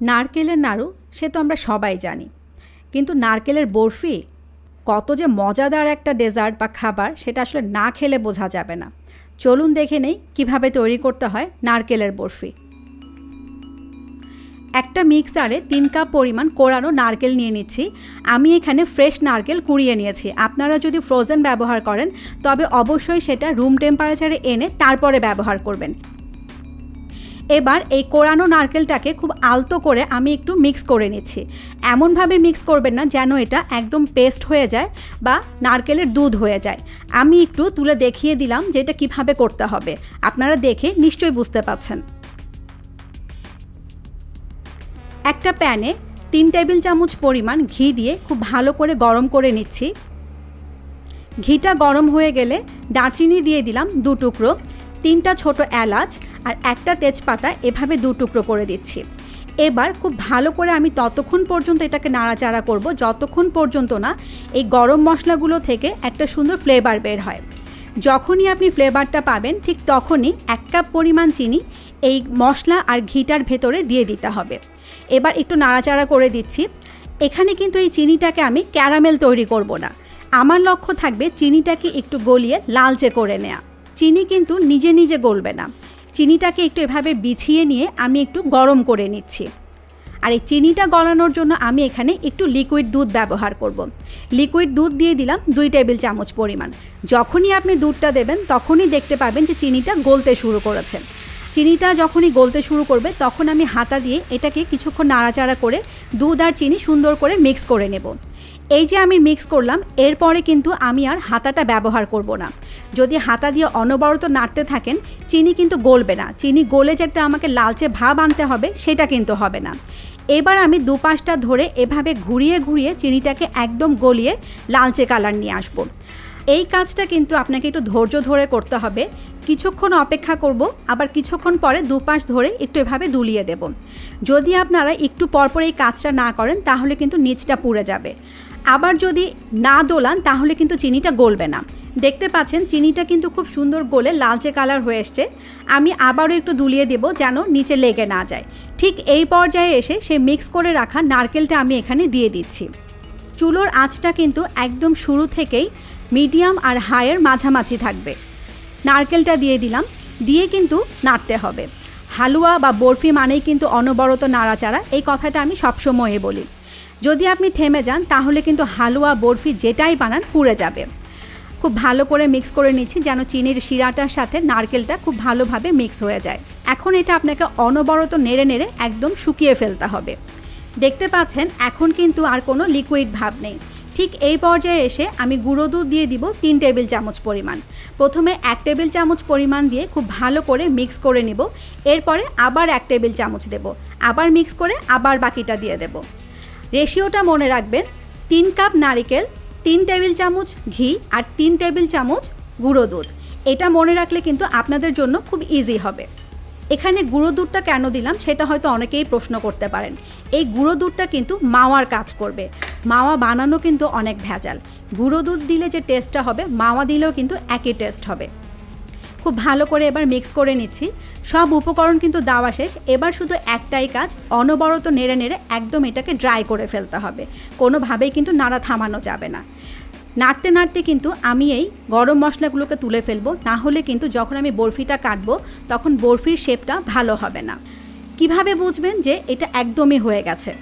নারকেলের নাড়ু, সে তো আমরা সবাই জানি। কিন্তু নারকেলের বরফি, কত যে মজাদার একটা ডেজার্ট বা খাবার, সেটা আসলে না খেলে বোঝা যাবে না। চলুন দেখে নেই কীভাবে তৈরি করতে হয় নারকেলের বরফি। একটা মিক্সারে তিন কাপ পরিমাণ কোরানো নারকেল নিয়ে নিচ্ছি। আমি এখানে ফ্রেশ নারকেল কুড়িয়ে নিয়েছি। আপনারা যদি ফ্রোজেন ব্যবহার করেন, তবে অবশ্যই সেটা রুম টেম্পারেচারে এনে তারপরে ব্যবহার করবেন। এবার এই কোরানো নারকেলটাকে খুব আলতো করে আমি একটু মিক্স করে নিচ্ছি। এমনভাবে মিক্স করবেন না যেন এটা একদম পেস্ট হয়ে যায় বা নারকেলের দুধ হয়ে যায়। আমি একটু তুলে দেখিয়ে দিলাম যে এটা কীভাবে করতে হবে। আপনারা দেখে নিশ্চয়ই বুঝতে পাচ্ছেন একটা প্যানে তিন টেবিল চামচ পরিমাণ ঘি দিয়ে খুব ভালো করে গরম করে নিচ্ছি। ঘিটা গরম হয়ে গেলে দারচিনি দিয়ে দিলাম দু টুকরো, তিনটা ছোট এলাচ আর একটা তেজপাতা এভাবে দু টুকরো করে দিচ্ছি। এবার খুব ভালো করে আমি ততক্ষণ পর্যন্ত এটাকে নাড়াচাড়া করব, যতক্ষণ পর্যন্ত না এই গরম মশলাগুলো থেকে একটা সুন্দর ফ্লেভার বের হয়। যখনই আপনি ফ্লেভারটা পাবেন, ঠিক তখনই এক কাপ পরিমাণ চিনি এই মশলা আর ঘিটার ভেতরে দিয়ে দিতে হবে। এবার একটু নাড়াচাড়া করে দিচ্ছি। এখানে কিন্তু এই চিনিটাকে আমি ক্যারামেল তৈরি করব না। আমার লক্ষ্য থাকবে চিনিটাকে একটু গলিয়ে লালচে করে নেওয়া চিনি কিন্তু নিজে নিজে গলবে না। চিনিটাকে একটু এভাবে বিছিয়ে নিয়ে আমি একটু গরম করে নিচ্ছি। আর এই চিনিটা গলানোর জন্য আমি এখানে একটু লিকুইড দুধ ব্যবহার করব। লিকুইড দুধ দিয়ে দিলাম দুই টেবিল চামচ পরিমাণ। যখনই আপনি দুধটা দেবেন, তখনই দেখতে পাবেন যে চিনিটা গলতে শুরু করেছে। চিনিটা যখনই গলতে শুরু করবে, তখন আমি হাতা দিয়ে এটাকে কিছুক্ষণ নাড়াচাড়া করে দুধ আর চিনি সুন্দর করে মিক্স করে নেব। এই যে আমি মিক্স করলাম, এরপরে কিন্তু আমি আর হাতাটা ব্যবহার করব না। যদি হাতা দিয়ে অনবরত নাড়তে থাকেন, চিনি কিন্তু গলবে না। চিনি গলে যে একটা আমাকে লালচে ভাব আনতে হবে, সেটা কিন্তু হবে না। এবার আমি দুপাশটা ধরে এভাবে ঘুরিয়ে ঘুরিয়ে চিনিটাকে একদম গলিয়ে লালচে কালার নিয়ে আসব। এই কাজটা কিন্তু আপনাকে একটু ধৈর্য ধরে করতে হবে। কিছুক্ষণ অপেক্ষা করব, আবার কিছুক্ষণ পরে দুপাশ ধরে একটু এভাবে দুলিয়ে দেব। যদি আপনারা একটু পরপর এই কাজটা না করেন, তাহলে কিন্তু নিচটা পুড়ে যাবে। আবার যদি না দোলান, তাহলে কিন্তু চিনিটা গলবে না। দেখতে পাচ্ছেন, চিনিটা কিন্তু খুব সুন্দর গলে লালচে কালার হয়ে এসছে। আমি আবারও একটু দুলিয়ে দেব যেন নিচে লেগে না যায়। ঠিক এই পর্যায়ে এসে সে মিক্স করে রাখা নারকেলটা আমি এখানে দিয়ে দিচ্ছি। চুলোর আঁচটা কিন্তু একদম শুরু থেকেই মিডিয়াম আর হাইয়ের মাঝামাঝি থাকবে। নারকেলটা দিয়ে দিলাম। দিয়ে কিন্তু নাড়তে হবে। হালুয়া বা বরফি মানেই কিন্তু অনবরত নাড়াচাড়া। এই কথাটা আমি সবসময়ে বলি। যদি আপনি থেমে যান, তাহলে কিন্তু হালুয়া, বরফি যেটাই বানান, পুড়ে যাবে। খুব ভালো করে মিক্স করে নিচ্ছি যেন চিনির শিরাটার সাথে নারকেলটা খুব ভালোভাবে মিক্স হয়ে যায়। এখন এটা আপনাকে অনবরত নেড়ে নেড়ে একদম শুকিয়ে ফেলতে হবে। দেখতে পাচ্ছেন, এখন কিন্তু আর কোনো লিকুইড ভাব নেই। ঠিক এই পর্যায়ে এসে আমি গুঁড়ো দুধ দিয়ে দিব তিন টেবিল চামচ পরিমাণ। প্রথমে এক টেবিল চামচ পরিমাণ দিয়ে খুব ভালো করে মিক্স করে নিব। এরপরে আবার এক টেবিল চামচ দেব। আবার মিক্স করে আবার বাকিটা দিয়ে দেব। রেশিওটা মনে রাখবেন, তিন কাপ নারিকেল, তিন টেবিল চামচ ঘি আর তিন টেবিল চামচ গুঁড়ো দুধ। এটা মনে রাখলে কিন্তু আপনাদের জন্য খুব ইজি হবে। এখানে গুঁড়ো দুধটা কেন দিলাম সেটা হয়তো অনেকেই প্রশ্ন করতে পারেন। এই গুঁড়ো দুধটা কিন্তু মাওয়ার কাজ করবে। মাওয়া বানানো কিন্তু অনেক ভেজাল। গুঁড়ো দুধ দিলে যে টেস্টটা হবে, মাওয়া দিলেও কিন্তু একই টেস্ট হবে। খুব ভালো করে এবার মিক্স করে নিচ্ছি। সব উপকরণ কিন্তু দেওয়া শেষ। এবার শুধু একটাই কাজ, অনবরত নেড়ে নেড়ে একদম এটাকে ড্রাই করে ফেলতে হবে। কোনোভাবেই কিন্তু নাড়া থামানো যাবে না। নাড়তে নাড়তে কিন্তু আমি এই গরম মশলাগুলোকে তুলে ফেলব। না হলে কিন্তু যখন আমি বরফিটা কাটবো, তখন বরফির শেপটা ভালো হবে না। কীভাবে বুঝবেন যে এটা একদমই হয়ে গেছে?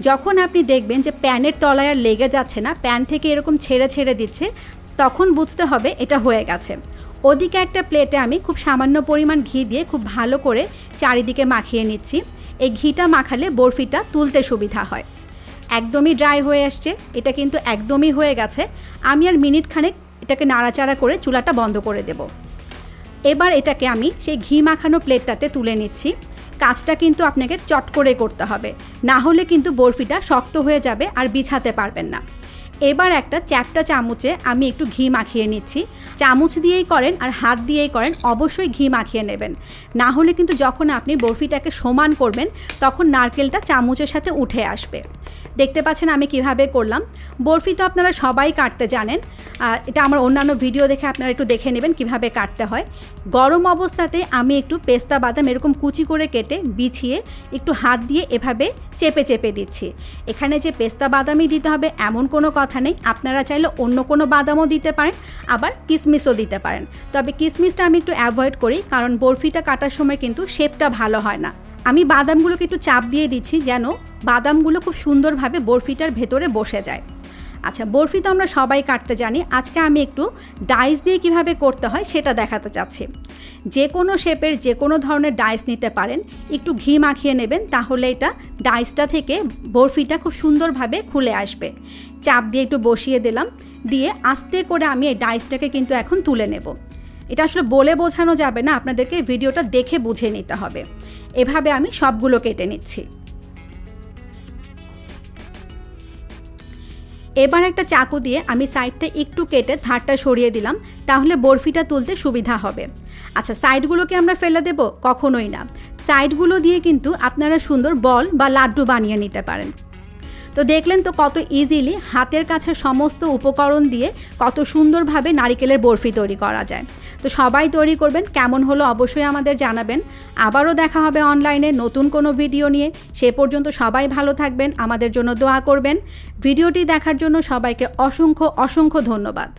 যখন আপনি দেখবেন যে প্যানের তলায় আর লেগে যাচ্ছে না, প্যান থেকে এরকম ছেড়ে ছেড়ে দিচ্ছে, তখন বুঝতে হবে এটা হয়ে গেছে। ওদিকে একটা প্লেটে আমি খুব সামান্য পরিমাণ ঘি দিয়ে খুব ভালো করে চারিদিকে মাখিয়ে নিচ্ছি। এই ঘিটা মাখালে বরফিটা তুলতে সুবিধা হয়। একদমই ড্রাই হয়ে আসছে, এটা কিন্তু একদমই হয়ে গেছে। আমি আর মিনিট খানেক এটাকে নাড়াচাড়া করে চুলাটা বন্ধ করে দেব। এবার এটাকে আমি সেই ঘি মাখানো প্লেটটাতে তুলে নিচ্ছি। কাজটা কিন্তু আপনাকে চট করে করতে হবে। না হলে কিন্তু বরফিটা শক্ত হয়ে যাবে আর বিছাতে পারবেন না। এবার একটা চ্যাপটা চামচে আমি একটু ঘি মাখিয়ে নিচ্ছি। চামচ দিয়েই করেন আর হাত দিয়েই করেন, অবশ্যই ঘি মাখিয়ে নেবেন। না হলে কিন্তু যখন আপনি বরফিটাকে সমান করবেন, তখন নারকেলটা চামচের সাথে উঠে আসবে। দেখতে পাচ্ছেন আমি কীভাবে করলাম। বরফি তো আপনারা সবাই কাটতে জানেন। এটা আমার অন্যান্য ভিডিও দেখে আপনারা একটু দেখে নেবেন কীভাবে কাটতে হয়। গরম অবস্থাতে আমি একটু পেস্তা বাদাম এরকম কুচি করে কেটে বিছিয়ে একটু হাত দিয়ে এভাবে চেপে চেপে দিচ্ছি। এখানে যে পেস্তা বাদামই দিতে হবে, এমন কোনো কথা নেই। আপনারা চাইলে অন্য কোনো বাদামও দিতে পারেন, আবার কিসমিসও দিতে পারেন। তবে কিসমিসটা আমি একটু অ্যাভয়েড করি, কারণ বরফিটা কাটার সময় কিন্তু শেপটা ভালো হয় না। আমি বাদামগুলোকে একটু চাপ দিয়ে দিচ্ছি যেন বাদামগুলো খুব সুন্দরভাবে বরফিটার ভেতরে বসে যায়। আচ্ছা বরফি তো আমরা সবাই কাটতে জানি। আজকে আমি একটু ডাইস দিয়ে কীভাবে করতে হয় সেটা দেখাতে চাচ্ছি। যে কোনো শেপের যে কোনো ধরনের ডাইস নিতে পারেন। একটু ঘি মাখিয়ে নেবেন, তাহলে এটা ডাইসটা থেকে বরফিটা খুব সুন্দরভাবে খুলে আসবে। চাপ দিয়ে একটু বসিয়ে দিলাম। দিয়ে আস্তে করে আমি এই ডাইসটাকে কিন্তু এখন তুলে নেব। এটা আসলে বলে বোঝানো যাবে না, আপনাদেরকে ভিডিওটা দেখে বুঝে নিতে হবে। এভাবে আমি সবগুলো কেটে নিচ্ছি। এবার একটা চাকু দিয়ে আমি সাইডটা একটু কেটে ধারটা সরিয়ে দিলাম, তাহলে বরফিটা তুলতে সুবিধা হবে। আচ্ছা সাইডগুলোকে আমরা ফেলে দেব? কখনোই না। সাইডগুলো দিয়ে কিন্তু আপনারা সুন্দর বল বা লাড্ডু বানিয়ে নিতে পারেন। তো দেখলেন তো কত ইজিলি হাতের কাছে সমস্ত উপকরণ দিয়ে কত সুন্দরভাবে নারিকেলের বরফি তৈরি করা যায়। তো সবাই তৈরি করবেন, কেমন হলো অবশ্যই আমাদের জানাবেন। আবারও দেখা হবে অনলাইনে নতুন কোনো ভিডিও নিয়ে। সে পর্যন্ত সবাই ভালো থাকবেন, আমাদের জন্য দোয়া করবেন। ভিডিওটি দেখার জন্য সবাইকে অসংখ্য অসংখ্য ধন্যবাদ।